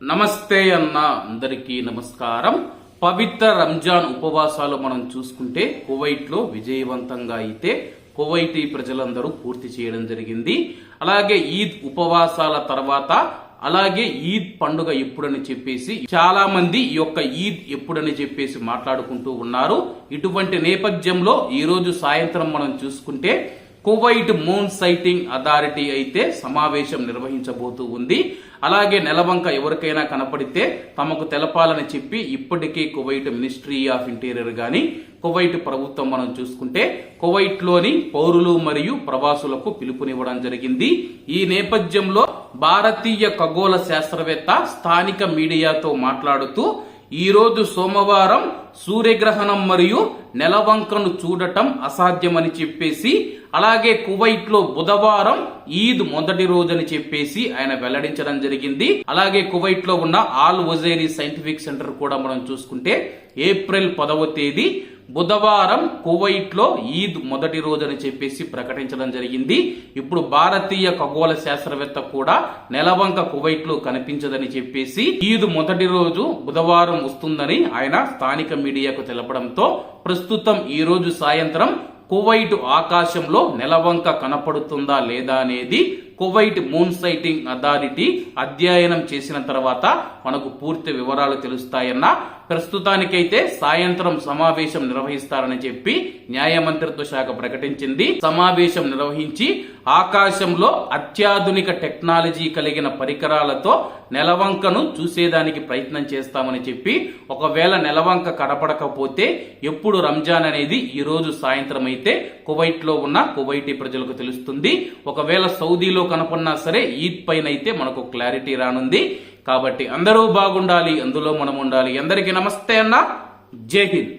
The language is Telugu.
నమస్తే అన్న అందరికీ నమస్కారం. పవిత్ర రంజాన్ ఉపవాసాలు మనం చూసుకుంటే కువైట్లో విజయవంతంగా అయితే కువైటీ ప్రజలందరూ పూర్తి చేయడం జరిగింది. అలాగే ఈద్ ఉపవాసాల తర్వాత అలాగే ఈద్ పండుగ ఎప్పుడని చెప్పేసి చాలా మంది ఈ యొక్క ఈద్ ఎప్పుడని చెప్పేసి మాట్లాడుకుంటూ ఉన్నారు. ఇటువంటి నేపథ్యంలో ఈరోజు సాయంత్రం మనం చూసుకుంటే కువైట్ మూన్ సైటింగ్ అథారిటీ అయితే సమావేశం నిర్వహించబోతూ ఉంది. అలాగే నెలవంక ఎవరికైనా కనపడితే తమకు తెలపాలని చెప్పి ఇప్పటికే కువైట్ మినిస్ట్రీ ఆఫ్ ఇంటీరియర్ గాని కువైట్ ప్రభుత్వం మనం చూసుకుంటే కువైట్లోని పౌరులు మరియు ప్రవాసులకు పిలుపునివ్వడం జరిగింది. ఈ నేపథ్యంలో భారతీయ ఖగోళ శాస్త్రవేత్త స్థానిక మీడియాతో మాట్లాడుతూ ఈరోజు సోమవారం సూర్యగ్రహణం మరియు నెలవంకను చూడటం అసాధ్యమని చెప్పేసి అలాగే కువైట్లో బుధవారం ఈద్ మొదటి రోజని చెప్పేసి ఆయన వెల్లడించడం జరిగింది. అలాగే కువైట్లో ఉన్న ఆల్ వజేరీ సైంటిఫిక్ సెంటర్ కూడా మనం చూసుకుంటే ఏప్రిల్ పదవ తేదీ బుధవారం కువైట్లో ఈద్ మొదటి రోజు అని చెప్పేసి ప్రకటించడం జరిగింది. ఇప్పుడు భారతీయ ఖగోళ శాస్త్రవేత్త కూడా నెలవంక కువైట్లో కనిపించదని చెప్పేసి ఈద్ మొదటి రోజు బుధవారం వస్తుందని ఆయన స్థానిక మీడియాకు తెలపడంతో ప్రస్తుతం ఈ రోజు సాయంత్రం కువైట్ ఆకాశంలో నెలవంక కనపడుతుందా లేదా అనేది కువైట్ మూన్ సైటింగ్ అథారిటీ అధ్యయనం చేసిన తర్వాత మనకు పూర్తి వివరాలు తెలుస్తాయన్న ప్రస్తుతానికైతే సాయంత్రం సమావేశం నిర్వహిస్తారని చెప్పి న్యాయ మంత్రిత్వ శాఖ ప్రకటించింది. సమావేశం నిర్వహించి ఆకాశంలో అత్యాధునిక టెక్నాలజీ కలిగిన పరికరాలతో నెలవంకను చూసేదానికి ప్రయత్నం చేస్తామని చెప్పి ఒకవేళ నెలవంక కనపడకపోతే ఎప్పుడు రంజాన్ అనేది ఈ రోజు సాయంత్రం అయితే కువైట్లో ఉన్న కువైటీ ప్రజలకు తెలుస్తుంది. ఒకవేళ సౌదీలో కనుకున్నా సరే ఈద్ పైన అయితే మనకు క్లారిటీ రానుంది. కాబట్టి అందరూ బాగుండాలి అందులో మనం ఉండాలి అందరికీ నమస్తే అన్న. జై హింద్.